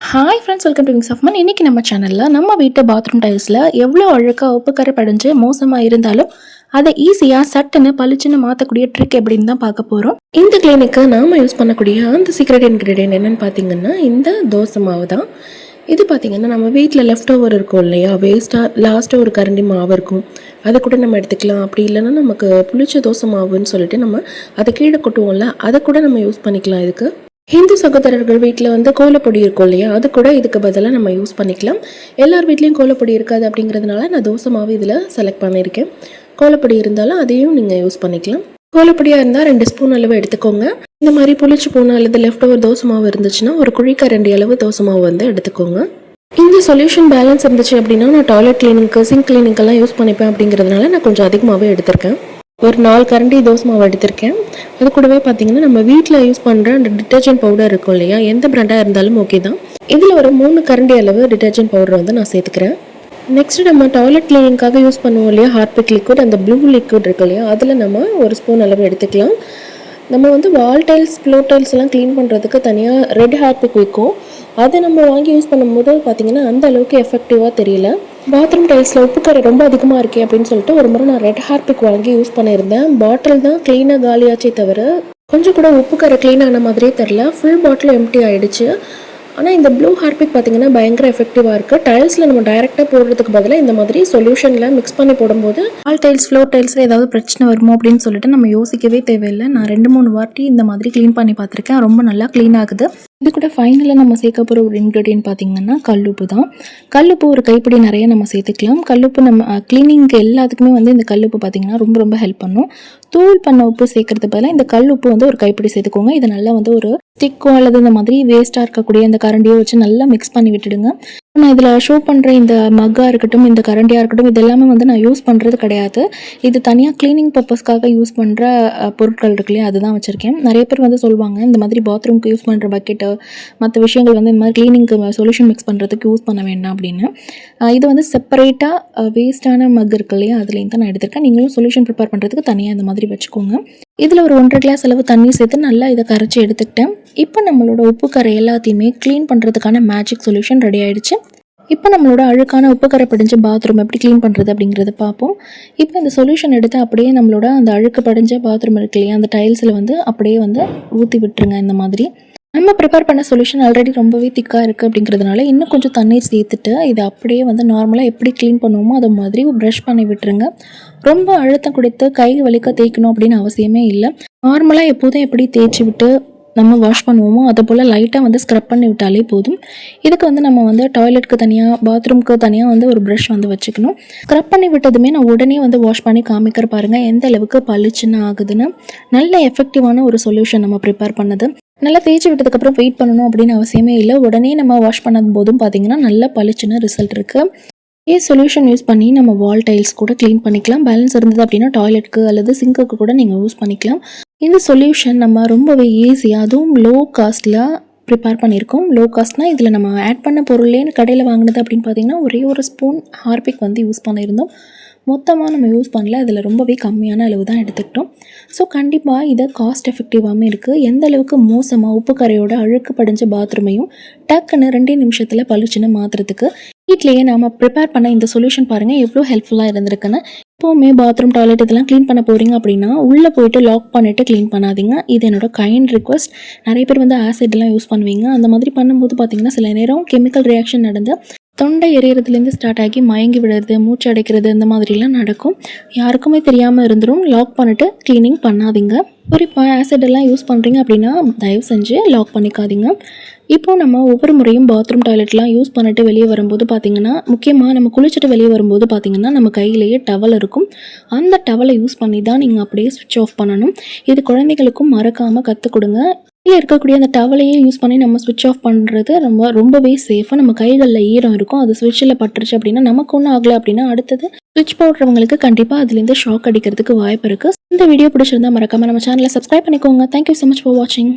Hi friends welcome to wings of மன் இன்றைக்கி நம்ம சேனலில் நம்ம வீட்டு பாத்ரூம் டைல்ஸில் எவ்வளோ அழுக்காக உப்புக்கரை படைஞ்சு மோசமாக இருந்தாலும் அதை ஈஸியாக சட்டுன்னு பளிச்சுன்னு மாற்றக்கூடிய ட்ரிக் எப்படின்னு தான் பார்க்க போகிறோம் இந்த கிளினிக்கு நாம் யூஸ் பண்ணக்கூடிய அந்த சீக்ரெட் இன்க்ரீடியன்ட் என்னென்னு பார்த்தீங்கன்னா இந்த தோசை மாவு தான். இது பார்த்திங்கன்னா நம்ம வீட்டில் லெஃப்ட் ஓவர் இருக்கும் இல்லையா? வேஸ்ட்டாக லாஸ்ட்டாக ஒரு கரண்டி மாவு இருக்கும். அதை கூட நம்ம எடுத்துக்கலாம். அப்படி இல்லைன்னா நமக்கு புளிச்ச தோசை மாவுன்னு சொல்லிட்டு நம்ம அதை கீழே கொட்டுவோம்ல அதை கூட நம்ம யூஸ் பண்ணிக்கலாம் இதுக்கு. ஹிந்து சகோதரர்கள் வீட்டில் வந்து கோலப்பொடி இருக்கும் இல்லையா? அது கூட இதுக்கு பதிலாக நம்ம யூஸ் பண்ணிக்கலாம். எல்லார் வீட்லேயும் கோலப்பொடி இருக்காது அப்படிங்கிறதுனால நான் தோசை மாவு இதில் செலக்ட் பண்ணியிருக்கேன். கோலப்பொடி இருந்தாலும் அதையும் நீங்கள் யூஸ் பண்ணிக்கலாம். கோலப்பொடியாக இருந்தால் ரெண்டு ஸ்பூன் அளவு எடுத்துக்கோங்க. இந்த மாதிரி புளிச்சு போன அல்லது லெஃப்ட் ஓவர் தோசை மாவு இருந்துச்சுன்னா ஒரு குழிக்கரண்டி அளவு தோசை மாவு வந்து எடுத்துக்கோங்க. இந்த சொல்யூஷன் பேலன்ஸ் இருந்துச்சு அப்படின்னா நான் டாய்லெட் கிளீனிங்க்கு சிங்க் கிளீனிக்கெல்லாம் யூஸ் பண்ணிப்பேன் அப்படிங்கிறதுனால நான் கொஞ்சம் அதிகமாகவே எடுத்திருக்கேன். ஒரு நாலு கரண்டி தோசை மாவு எடுத்திருக்கேன். அது கூடவே பார்த்தீங்கன்னா நம்ம வீட்டில் யூஸ் பண்ணுற அந்த டிட்டர்ஜென்ட் பவுடர் இருக்கும் இல்லையா? எந்த ப்ராண்டாக இருந்தாலும் ஓகே தான். இதில் ஒரு மூணு கரண்டி அளவு டிட்டர்ஜென்ட் பவுடர் வந்து நான் சேர்த்துக்கிறேன். நெக்ஸ்ட் நம்ம டாய்லெட் கிளீனிங்காக யூஸ் பண்ணுவோம் இல்லையா? ஹார்பிக் லிக்விட் அந்த ப்ளூ லிக்விட் இருக்கு இல்லையா? அதில் நம்ம ஒரு ஸ்பூன் அளவு எடுத்துக்கலாம். நம்ம வந்து வால் டைல்ஸ் ஃப்ளோ டைல்ஸ் எல்லாம் க்ளீன் பண்ணுறதுக்கு தனியாக ரெட் ஹார்பிக் விற்கும் அதை நம்ம வாங்கி யூஸ் பண்ணும்போது பார்த்தீங்கன்னா அந்த அளவுக்கு எஃபெக்டிவாக தெரியல. பாத்ரூம் டைல்ஸில் உப்புக்கரை ரொம்ப அதிகமாக இருக்கே அப்படின்னு சொல்லிட்டு ஒரு முறை நான் ரெட் ஹார்பிக் வாங்கி யூஸ் பண்ணியிருந்தேன். பாட்டில் தான் க்ளீனாக காலியாச்சே தவிர கொஞ்சம் கூட உப்புக்கரை க்ளீன் ஆன மாதிரியே தெரில ஃபுல் பாட்டில் எம்டி ஆகிடுச்சு ஆனால் இந்த ப்ளூ ஹார்பிக் பார்த்தீங்கன்னா பயங்கர எஃபெக்டிவாக இருக்குது டைல்ஸில் நம்ம டைரெக்டாக போடுறதுக்கு பதிலாக இந்த மாதிரி சொல்யூஷனில் மிக்ஸ் பண்ணி போடும்போது ஆல் டைல்ஸ் ஃப்ளோர் டைல்ஸில் ஏதாவது பிரச்சனை வருமோ அப்படின்னு சொல்லிட்டு நம்ம யோசிக்கவே தேவையில்லை. நான் ரெண்டு மூணு வாட்டி இந்த மாதிரி க்ளீன் பண்ணி பார்த்துருக்கேன் ரொம்ப நல்லா க்ளீன் ஆகுது. இது கூட ஃபைனலாக நம்ம சேர்க்க போகிற ஒரு இன்க்ரீடியன்ட் பார்த்திங்கன்னா கல்லுப்பு தான். கல்லுப்பு ஒரு கைப்பிடி நிறைய நம்ம சேர்த்துக்கலாம். கல்லுப்பு நம்ம க்ளீனிங்க்கு எல்லாத்துக்குமே வந்து இந்த கல்லுப்பு பார்த்திங்கன்னா ரொம்ப ரொம்ப ஹெல்ப் பண்ணும். தூள் பண்ண உப்பு சேர்க்கறது பதிலாக இந்த கல் உப்பு வந்து ஒரு கைப்பிடி சேர்த்துக்கோங்க. இதை நல்லா வந்து ஒரு ஸ்டிக்கோ அல்லது இந்த மாதிரி வேஸ்ட்டாக இருக்கக்கூடிய அந்த கரண்டியோ வச்சு நல்லா மிக்ஸ் பண்ணி விட்டுடுங்க. நான் இதில் ஷோ பண்ணுற இந்த மக்காக இருக்கட்டும் இந்த கரண்டியாக இருக்கட்டும் இது எல்லாமே வந்து நான் யூஸ் பண்ணுறது கிடையாது. இது தனியாக க்ளீனிங் பர்பஸ்க்காக யூஸ் பண்ணுற பொருட்கள் இருக்கு இல்லையா? அதுதான் வச்சுருக்கேன். நிறைய பேர் வந்து சொல்லுவாங்க இந்த மாதிரி பாத்ரூம்க்கு யூஸ் பண்ணுற பக்கெட்டு மற்ற விஷயங்கள் வந்து இந்த மாதிரி க்ளீனிங்க்கு சொல்யூஷன் மிக்ஸ் பண்ணுறதுக்கு யூஸ் பண்ண வேண்டாம் அப்படின்னு. இது வந்து செப்பரேட்டாக வேஸ்ட்டான மக் இருக்கு இல்லையா? அதுலேயும் தான் நான் எடுத்திருக்கேன். நீங்களும் சொல்யூஷன் ப்ரிப்பேர் பண்ணுறதுக்கு தனியாக இந்த மாதிரி வச்சுக்கோங்க. இதில் ஒரு ஒன்றரை கிளாஸ் அளவு தண்ணி சேர்த்து நல்லா இதை கரைச்சி எடுத்துக்கிட்டேன். இப்போ நம்மளோட உப்பு கரை எல்லாத்தையுமே க்ளீன் பண்ணுறதுக்கான மேஜிக் சொல்யூஷன் ரெடி ஆகிடுச்சு இப்போ நம்மளோட அழுக்கான உப்பு கரை படிஞ்ச பாத்ரூம் எப்படி க்ளீன் பண்ணுறது அப்படிங்கிறத பார்ப்போம். இப்போ இந்த சொல்யூஷன் எடுத்து அப்படியே நம்மளோட அந்த அழுக்கு படிஞ்ச பாத்ரூம் இருக்கு இல்லையா அந்த டைல்ஸில் வந்து அப்படியே வந்து ஊற்றி விட்டுருங்க இந்த மாதிரி. நம்ம ப்ரிப்பேர் பண்ண சொல்யூஷன் ஆல்ரெடி ரொம்பவே திக்காக இருக்குது அப்படிங்கிறதுனால இன்னும் கொஞ்சம் தண்ணீர் சேர்த்துட்டு இதை அப்படியே வந்து நார்மலாக எப்படி க்ளீன் பண்ணுவோமோ அதை மாதிரி ப்ரஷ் பண்ணி விட்டுருங்க. ரொம்ப அழுத்தம் கொடுத்து கை வலிக்க தேய்க்கணும் அப்படின்னு அவசியமே இல்லை. நார்மலாக எப்போதும் எப்படி தேய்ச்சி விட்டு நம்ம வாஷ் பண்ணுவோமோ அதை போல் லைட்டாக வந்து ஸ்க்ரப் பண்ணி விட்டாலே போதும். இதுக்கு வந்து நம்ம வந்து டாய்லெட்க்கு தனியாக பாத்ரூம்க்கு தனியாக வந்து ஒரு ப்ரஷ் வந்து வச்சுக்கணும். ஸ்க்ரப் பண்ணி விட்டதுமே நான் உடனே வந்து வாஷ் பண்ணி காமிக்கிற பாருங்கள் எந்த அளவுக்கு பளிச்சுன்னு ஆகுதுன்னு. நல்ல எஃபெக்டிவான ஒரு சொல்யூஷன் நம்ம ப்ரிப்பேர் பண்ணது. நல்லா தேய்ச்சி விட்டதுக்கப்புறம் வெயிட் பண்ணணும் அப்படின்னு அவசியமே இல்லை. உடனே நம்ம வாஷ் பண்ணது போதும் பார்த்தீங்கன்னா நல்ல பளிச்சுன்னு ரிசல்ட் இருக்குது இதே சொல்யூஷன் யூஸ் பண்ணி நம்ம வால் டைல்ஸ் கூட க்ளீன் பண்ணிக்கலாம். பேலன்ஸ் இருந்தது அப்படின்னா டாய்லெட்க்கு அல்லது சிங்க்குக்கு கூட நீங்கள் யூஸ் பண்ணிக்கலாம். இந்த சொல்யூஷன் நம்ம ரொம்பவே ஈஸியாக அதுவும் லோ காஸ்ட்டில் ப்ரிப்பேர் பண்ணியிருக்கோம் லோ காஸ்ட்னால் இதில் நம்ம ஆட் பண்ண பொருளே கடையில் வாங்கினது அப்படின்னு பார்த்தீங்கன்னா ஒரே ஒரு ஸ்பூன் ஹார்பிக் வந்து யூஸ் பண்ணியிருந்தோம். மொத்தமாக நம்ம யூஸ் பண்ணல. இதில் ரொம்பவே கம்மியான அளவு தான் எடுத்துக்கிட்டோம். ஸோ கண்டிப்பாக இதை காஸ்ட் எஃபெக்டிவாகவும் இருக்குது எந்த அளவுக்கு மோசமாக உப்பு கரையோட அழுக்கு படிஞ்ச பாத்ரூமையும் டக்குன்னு ரெண்டே நிமிஷத்தில் பளிச்சுன்னு மாற்றுறதுக்கு வீட்லேயே நாம் ப்ரிப்பேர் பண்ண இந்த சொல்யூஷன் பாருங்கள் எவ்வளோ ஹெல்ப்ஃபுல்லாக இருந்திருக்குன்னு. எப்போவுமே பாத்ரூம் டாய்லெட் இதெல்லாம் க்ளீன் பண்ண போகிறீங்க அப்படின்னா உள்ளே போயிட்டு லாக் பண்ணிவிட்டு க்ளீன் பண்ணாதீங்க. இது என்னோட கைண்ட் ரிக்வஸ்ட் நிறைய பேர் வந்து ஆசிட்லாம் யூஸ் பண்ணுவீங்க. அந்த மாதிரி பண்ணும்போது பார்த்தீங்கன்னா சில நேரம் கெமிக்கல் ரியாக்ஷன் நடந்து தொண்டை எரியறதுலேருந்து ஸ்டார்ட் ஆகி மயங்கி விடுறது மூச்சு அடைக்கிறது இந்த மாதிரிலாம் நடக்கும். யாருக்குமே தெரியாமல் இருந்துடும் லாக் பண்ணிட்டு க்ளீனிங் பண்ணாதீங்க. குறிப்பாக ஆசிடெல்லாம் யூஸ் பண்ணுறீங்க அப்படின்னா தயவு செஞ்சு லாக் பண்ணிக்காதீங்க. இப்போது நம்ம ஒவ்வொரு முறையும் பாத்ரூம் டாய்லெட்லாம் யூஸ் பண்ணிட்டு வெளியே வரும்போது பார்த்தீங்கன்னா முக்கியமாக நம்ம குளிச்சுட்டு வெளியே வரும்போது பார்த்திங்கன்னா நம்ம கையிலேயே டவல் இருக்கும். அந்த டவலை யூஸ் பண்ணி தான் நீங்கள் அப்படியே சுவிட்ச் ஆஃப் பண்ணணும். இது குழந்தைகளுக்கும் மறக்காமல் கற்றுக் கொடுங்க. கீழே இருக்கக்கூடிய அந்த டவலையே யூஸ் பண்ணி நம்ம சுவிட்ச் ஆஃப் பண்ணுறது ரொம்ப ரொம்பவே சேஃபாக நம்ம கைகளில் ஈரம் இருக்கும். அது சுவிட்சில் பட்டுருச்சு அப்படின்னா நமக்கு ஒன்றும் ஆகலை அப்படின்னா அடுத்தது சுவிட்ச் போடுறவங்களுக்கு கண்டிப்பாக அதுலேருந்து ஷாக் அடிக்கிறதுக்கு வாய்ப்பு இருக்குது இந்த வீடியோ பிடிச்சிருந்தா மறக்காமல் நம்ம சேனலை சப்ஸ்கிரைப் பண்ணிக்கோங்க. தேங்க்யூ ஸோ மச் ஃபார் வாட்சிங்